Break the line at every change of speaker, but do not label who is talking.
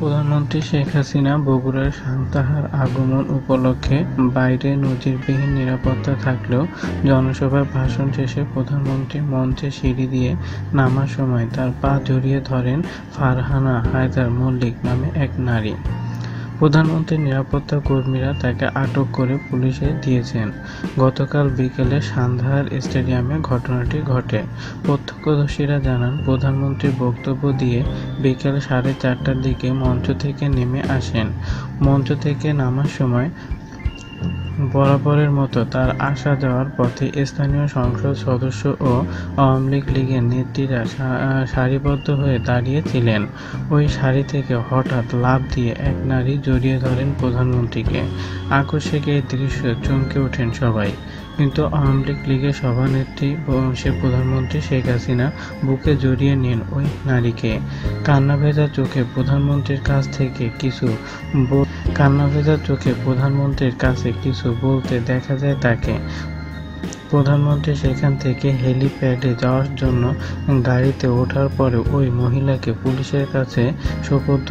প্রধানমন্ত্রী শেখ হাসিনা বগুড়ার সান্তাহার আগমন উপলক্ষে বাইরে নজিরবিহীন নিরাপত্তা থাকলেও জনসভার ভাষণ শেষে প্রধানমন্ত্রী মঞ্চে সিঁড়ি দিয়ে নামার সময় তার পা জড়িয়ে ধরেন ফারহানা হায়দার মল্লিক নামে এক নারী। প্রধানমন্ত্রীর নিরাপত্তা কর্মীরা তাকে আটক করে পুলিশে দিয়েছেন। গতকাল বিকেলে সান্ধার স্টেডিয়ামে ঘটনাটি ঘটে। প্রত্যক্ষদর্শীরা জানান প্রধানমন্ত্রী বক্তব্য দিয়ে বিকেল সাড়ে চারটার দিকে মঞ্চ থেকে নেমে আসেন। মঞ্চ থেকে নামার সময় বরাবরের মতো তার আসা যাওয়ার পথে স্থানীয় সংসদ সদস্য ও আওয়ামী লীগ লীগের নেত্রীরা সারিবদ্ধ হয়ে দাঁড়িয়েছিলেন। ওই সারি থেকে হঠাৎ লাফ দিয়ে এক নারী জড়িয়ে ধরেন প্রধানমন্ত্রীকে। আকস্মিক এই দৃশ্য চমকে ওঠেন সবাই। কিন্তু আওয়ামী লীগ লীগের সভানেত্রী সে প্রধানমন্ত্রী শেখ হাসিনা বুকে জড়িয়ে নেন ওই নারীকে। কান্না ভেজা চোখে প্রধানমন্ত্রীর কাছ থেকে কিছু কান্না ভেজা চোখে প্রধানমন্ত্রীর কাছে কিছু বলতে দেখা যায় তাকে। প্রধানমন্ত্রী সেখান থেকে হেলিপ্যাডে যাওয়ার জন্য গাড়িতে ওঠার পরে ওই মহিলাকে পুলিশের কাছে সোপর্দ